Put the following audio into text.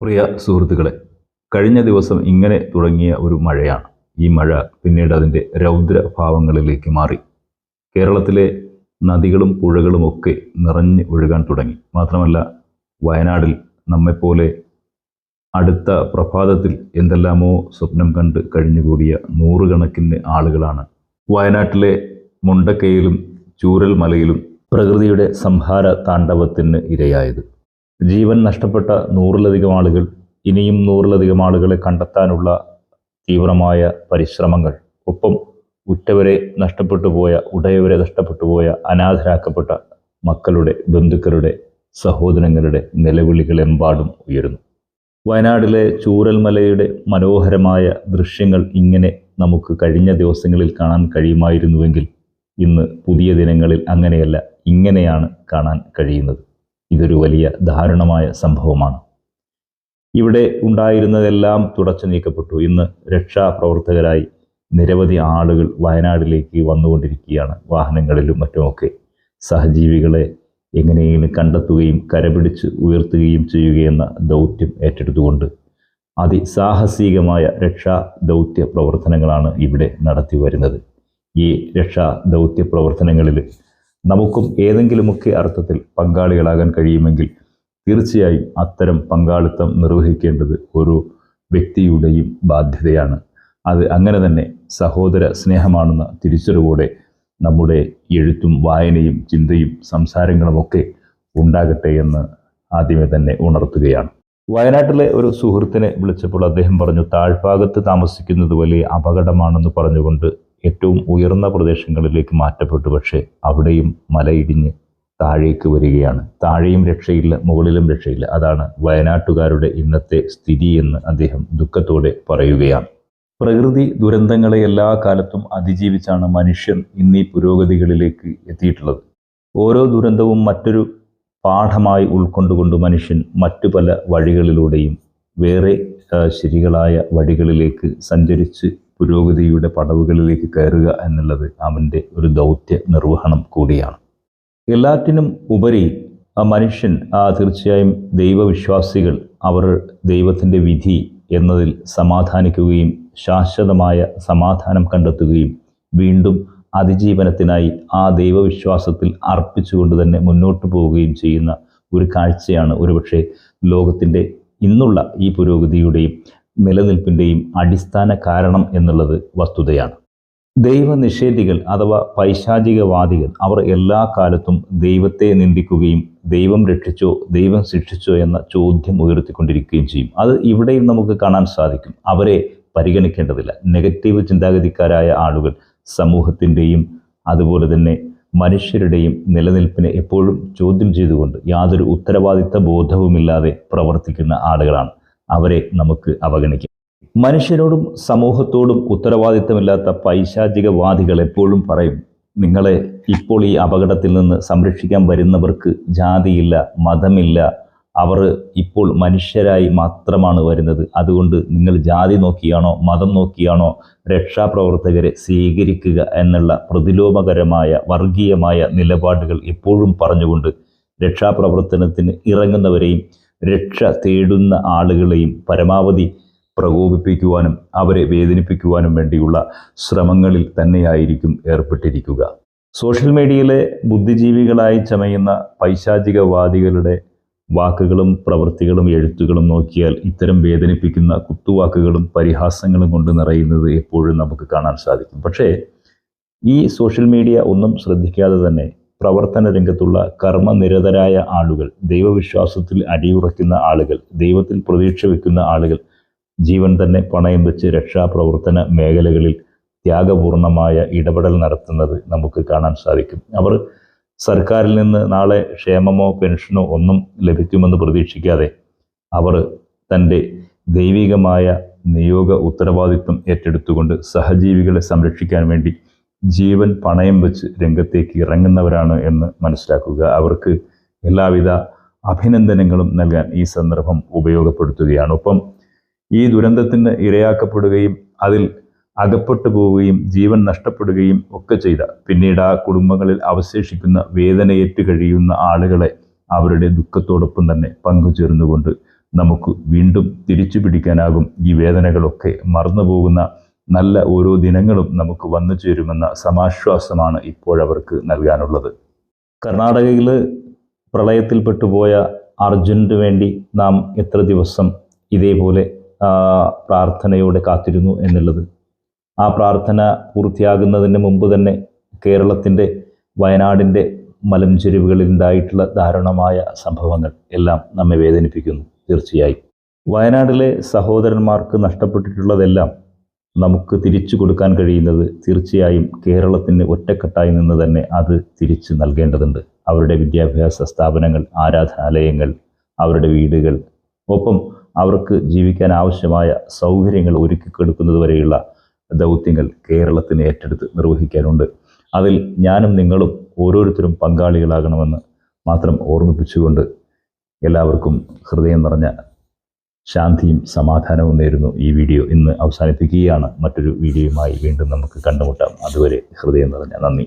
പ്രിയ സുഹൃത്തുക്കളെ കഴിഞ്ഞ ദിവസം ഇങ്ങനെ തുടങ്ങിയ ഒരു മഴയാണ്. ഈ മഴ പിന്നീട് അതിന്റെ രൗദ്രഭാവങ്ങളിലേക്ക് മാറി. കേരളത്തിലെ നദികളും പുഴകളും ഒക്കെ നിറഞ്ഞ് ഒഴുകാൻ തുടങ്ങി. മാത്രമല്ല വയനാടിൽ നമ്മെപ്പോലെ അടുത്ത പ്രഭാതത്തിൽ എന്തെല്ലാമോ സ്വപ്നം കണ്ട് കഴിഞ്ഞുകൂടിയ നൂറുകണക്കിന് ആളുകളാണ് വയനാട്ടിലെ മുണ്ടക്കയിലും ചൂരൽ മലയിലും പ്രകൃതിയുടെ സംഹാര താണ്ഡവത്തിന് ഇരയായത്. ജീവൻ നഷ്ടപ്പെട്ട നൂറിലധികം ആളുകൾ ഇനിയും നൂറിലധികം ആളുകളെ കണ്ടെത്താനുള്ള തീവ്രമായ പരിശ്രമങ്ങൾ. ഒപ്പം ഉറ്റവരെ നഷ്ടപ്പെട്ടു പോയ ഉടയവരെ നഷ്ടപ്പെട്ടു പോയ അനാഥരാക്കപ്പെട്ട മക്കളുടെ ബന്ധുക്കളുടെ സഹോദരങ്ങളുടെ നിലവിളികളെമ്പാടും ഉയരുന്നു. വയനാടിലെ ചൂരൽമലയുടെ മനോഹരമായ ദൃശ്യങ്ങൾ ഇങ്ങനെ നമുക്ക് കഴിഞ്ഞ ദിവസങ്ങളിൽ കാണാൻ കഴിയുമായിരുന്നുവെങ്കിൽ ഇന്ന് പുതിയ ദിനങ്ങളിൽ അങ്ങനെയല്ല ഇങ്ങനെയാണ് കാണാൻ കഴിയുന്നത്. ഇതൊരു വലിയ ദാരുണമായ സംഭവമാണ്. ഇവിടെ ഉണ്ടായിരുന്നതെല്ലാം തുടച്ചു നീക്കപ്പെട്ടു. ഇന്ന് രക്ഷാപ്രവർത്തകരായി നിരവധി ആളുകൾ വയനാടിലേക്ക് വന്നുകൊണ്ടിരിക്കുകയാണ്. വാഹനങ്ങളിലും മറ്റുമൊക്കെ സഹജീവികളെ എങ്ങനെയെങ്കിലും കണ്ടെത്തുകയും കരപിടിച്ച് ഉയർത്തുകയും ചെയ്യുകയെന്ന ദൗത്യം ഏറ്റെടുത്തുകൊണ്ട് അതിസാഹസികമായ രക്ഷാ ദൗത്യ പ്രവർത്തനങ്ങളാണ് ഇവിടെ നടത്തി വരുന്നത് ഈ രക്ഷാ ദൗത്യ പ്രവർത്തനങ്ങളിൽ നമുക്കും ഏതെങ്കിലുമൊക്കെ അർത്ഥത്തിൽ പങ്കാളികളാകാൻ കഴിയുമെങ്കിൽ തീർച്ചയായും അത്തരം പങ്കാളിത്തം നിർവഹിക്കേണ്ടത് ഒരു വ്യക്തിയുടെയും ബാധ്യതയാണ്. അത് അങ്ങനെ തന്നെ സഹോദര സ്നേഹമാണെന്ന തിരിച്ചറിവോടെ നമ്മുടെ എഴുത്തും വായനയും ചിന്തയും സംസാരങ്ങളുമൊക്കെ ഉണ്ടാകട്ടെ എന്ന് ആദ്യമേ തന്നെ ഉണർത്തുകയാണ്. വയനാട്ടിലെ ഒരു സുഹൃത്തിനെ വിളിച്ചപ്പോൾ അദ്ദേഹം പറഞ്ഞു താഴ്ഭാഗത്ത് താമസിക്കുന്നത് വലിയ അപകടമാണെന്ന് പറഞ്ഞുകൊണ്ട് ഏറ്റവും ഉയർന്ന പ്രദേശങ്ങളിലേക്ക് മാറ്റപ്പെട്ടു. പക്ഷേ അവിടെയും മലയിടിഞ്ഞ് താഴേക്ക് വരികയാണ്. താഴെയും രക്ഷയില്ല മുകളിലും രക്ഷയില്ല. അതാണ് വയനാട്ടുകാരുടെ ഇന്നത്തെ സ്ഥിതി എന്ന് അദ്ദേഹം ദുഃഖത്തോടെ പറയുകയാണ്. പ്രകൃതി ദുരന്തങ്ങളെ എല്ലാ കാലത്തും അതിജീവിച്ചാണ് മനുഷ്യൻ ഇന്നീ പുരോഗതികളിലേക്ക് എത്തിയിട്ടുള്ളത്. ഓരോ ദുരന്തവും മറ്റൊരു പാഠമായി ഉൾക്കൊണ്ടുകൊണ്ട് മനുഷ്യൻ മറ്റു പല വഴികളിലൂടെയും വേറെ ശരികളായ വഴികളിലേക്ക് സഞ്ചരിച്ച് പുരോഗതിയുടെ പടവുകളിലേക്ക് കയറുക എന്നുള്ളത് അവന്റെ ഒരു ദൗത്യ നിർവഹണം കൂടിയാണ്. എല്ലാറ്റിനും ഉപരി ആ മനുഷ്യൻ ആ തീർച്ചയായും ദൈവവിശ്വാസികൾ അവർ ദൈവത്തിന്റെ വിധി എന്നതിൽ സമാധാനിക്കുകയും ശാശ്വതമായ സമാധാനം കണ്ടെത്തുകയും വീണ്ടും അതിജീവനത്തിനായി ആ ദൈവവിശ്വാസത്തിൽ അർപ്പിച്ചുകൊണ്ട് തന്നെ മുന്നോട്ട് പോവുകയും ചെയ്യുന്ന ഒരു കാഴ്ചയാണ് ഒരുപക്ഷെ ലോകത്തിന്റെ ഇന്നുള്ള ഈ പുരോഗതിയുടെയും നിലനിൽപ്പിന്റെയും അടിസ്ഥാന കാരണം എന്നുള്ളത് വസ്തുതയാണ്. ദൈവനിഷേധികൾ അഥവാ പൈശാചികവാദികൾ അവർ എല്ലാ കാലത്തും ദൈവത്തെ നിന്ദിക്കുകയും ദൈവം രക്ഷിച്ചോ ദൈവം ശിക്ഷിച്ചോ എന്ന ചോദ്യം ഉയർത്തിക്കൊണ്ടിരിക്കുകയും ചെയ്യും. അത് ഇവിടെയും നമുക്ക് കാണാൻ സാധിക്കും. അവരെ പരിഗണിക്കേണ്ടതില്ല. നെഗറ്റീവ് ചിന്താഗതിക്കാരായ ആളുകൾ സമൂഹത്തിന്റെയും അതുപോലെ തന്നെ മനുഷ്യരുടെയും നിലനിൽപ്പിനെ എപ്പോഴും ചോദ്യം ചെയ്തുകൊണ്ട് യാതൊരു ഉത്തരവാദിത്ത ബോധവുമില്ലാതെ പ്രവർത്തിക്കുന്ന ആളുകളാണ്. അവരെ നമുക്ക് അവഗണിക്കാം. മനുഷ്യരോടും സമൂഹത്തോടും ഉത്തരവാദിത്തമില്ലാത്ത പൈശാചികവാദികൾ എപ്പോഴും പറയും നിങ്ങളെ ഇപ്പോൾ ഈ അപകടത്തിൽ നിന്ന് സംരക്ഷിക്കാൻ വരുന്നവർക്ക് ജാതിയില്ല മതമില്ല. അവർ ഇപ്പോൾ മനുഷ്യരായി മാത്രമാണ് വരുന്നത്. അതുകൊണ്ട് നിങ്ങൾ ജാതി നോക്കിയാണോ മതം നോക്കിയാണോ രക്ഷാപ്രവർത്തകരെ സ്വീകരിക്കുക എന്നുള്ള പ്രതിലോമകരമായ വർഗീയമായ നിലപാടുകൾ എപ്പോഴും പറഞ്ഞുകൊണ്ട് രക്ഷാപ്രവർത്തനത്തിന് ഇറങ്ങുന്നവരെയും രക്ഷ തേടുന്ന ആളുകളെയും പരമാവധി പ്രകോപിപ്പിക്കുവാനും അവരെ വേദനിപ്പിക്കുവാനും വേണ്ടിയുള്ള ശ്രമങ്ങളിൽ തന്നെയായിരിക്കും ഏർപ്പെട്ടിരിക്കുക. സോഷ്യൽ മീഡിയയിലെ ബുദ്ധിജീവികളായി ചമയുന്ന പൈശാചികവാദികളുടെ വാക്കുകളും പ്രവൃത്തികളും എഴുത്തുകളും നോക്കിയാൽ ഇത്തരം വേദനിപ്പിക്കുന്ന കുത്തുവാക്കുകളും പരിഹാസങ്ങളും കൊണ്ട് നിറയുന്നത് എപ്പോഴും നമുക്ക് കാണാൻ സാധിക്കും. പക്ഷേ ഈ സോഷ്യൽ മീഡിയ ഒന്നും ശ്രദ്ധിക്കാതെ തന്നെ പ്രവർത്തന രംഗത്തുള്ള കർമ്മനിരതരായ ആളുകൾ ദൈവവിശ്വാസത്തിൽ അടിയുറയ്ക്കുന്ന ആളുകൾ ദൈവത്തിൽ പ്രതീക്ഷ വയ്ക്കുന്ന ആളുകൾ ജീവൻ തന്നെ പണയം വെച്ച് രക്ഷാപ്രവർത്തന മേഖലകളിൽ ത്യാഗപൂർണമായ ഇടപെടൽ നടത്തുന്നത് നമുക്ക് കാണാൻ സാധിക്കും. അവർ സർക്കാരിൽ നിന്ന് നാളെ ക്ഷേമമോ പെൻഷനോ ഒന്നും ലഭിക്കുമെന്ന് പ്രതീക്ഷിക്കാതെ അവർ തന്റെ ദൈവികമായ നിയോഗ ഉത്തരവാദിത്വം ഏറ്റെടുത്തുകൊണ്ട് സഹജീവികളെ സംരക്ഷിക്കാൻ വേണ്ടി ജീവൻ പണയം വെച്ച് രംഗത്തേക്ക് ഇറങ്ങുന്നവരാണ് എന്ന് മനസ്സിലാക്കുക. അവർക്ക് എല്ലാവിധ അഭിനന്ദനങ്ങളും നൽകാൻ ഈ സന്ദർഭം ഉപയോഗപ്പെടുത്തുകയാണ്. ഒപ്പം ഈ ദുരന്തത്തിന് ഇരയാക്കപ്പെടുകയും അതിൽ അകപ്പെട്ടു പോവുകയും ജീവൻ നഷ്ടപ്പെടുകയും ഒക്കെ ചെയ്ത പിന്നീട് ആ കുടുംബങ്ങളിൽ അവശേഷിക്കുന്ന വേദനയേറ്റ് കഴിയുന്ന ആളുകളെ അവരുടെ ദുഃഖത്തോടൊപ്പം തന്നെ പങ്കുചേർന്നുകൊണ്ട് നമുക്ക് വീണ്ടും തിരിച്ചു പിടിക്കാനാകും ഈ വേദനകളൊക്കെ. മറന്നു പോകുന്ന നല്ല ഓരോ ദിനങ്ങളും നമുക്ക് വന്നു ചേരുമെന്ന സമാശ്വാസമാണ് ഇപ്പോഴവർക്ക് നൽകാനുള്ളത്. കർണാടകയിൽ പ്രളയത്തിൽപ്പെട്ടുപോയ അർജുനു വേണ്ടി നാം എത്ര ദിവസം ഇതേപോലെ പ്രാർത്ഥനയോടെ കാത്തിരുന്നു എന്നുള്ളത്. ആ പ്രാർത്ഥന പൂർത്തിയാകുന്നതിന് മുമ്പ് തന്നെ കേരളത്തിന്റെ വയനാടിന്റെ മലഞ്ചെരിവുകളിൽ ഉണ്ടായിട്ടുള്ള ദാരുണമായ സംഭവങ്ങൾ എല്ലാം നമ്മെ വേദനിപ്പിക്കുന്നു തീർച്ചയായും. വയനാടിലെ സഹോദരന്മാർക്ക് നഷ്ടപ്പെട്ടിട്ടുള്ളതെല്ലാം നമുക്ക് തിരിച്ചു കൊടുക്കാൻ കഴിയുന്നത് തീർച്ചയായും കേരളത്തിന് ഒറ്റക്കെട്ടായി നിന്ന് തന്നെ അത് തിരിച്ചു നൽകേണ്ടതുണ്ട്. അവരുടെ വിദ്യാഭ്യാസ സ്ഥാപനങ്ങൾ ആരാധനാലയങ്ങൾ അവരുടെ വീടുകൾ ഒപ്പം അവർക്ക് ജീവിക്കാൻ ആവശ്യമായ സൗകര്യങ്ങൾ ഒരുക്കി കൊടുക്കുന്നത് വരെയുള്ള ദൗത്യങ്ങൾ കേരളത്തിന് ഏറ്റെടുത്ത് നിർവഹിക്കാനുണ്ട്. അതിൽ ഞാനും നിങ്ങളും ഓരോരുത്തരും പങ്കാളികളാകണമെന്ന് മാത്രം ഓർമ്മിപ്പിച്ചുകൊണ്ട് എല്ലാവർക്കും ഹൃദയം നിറഞ്ഞ ശാന്തിയും സമാധാനവും നേരുന്നു ഈ വീഡിയോ ഇന്ന് അവസാനിപ്പിക്കുകയാണ്. മറ്റൊരു വീഡിയോയുമായി വീണ്ടും നമുക്ക് കണ്ടുമുട്ടാം. അതുവരെ ഹൃദയം നിറഞ്ഞ നന്ദി.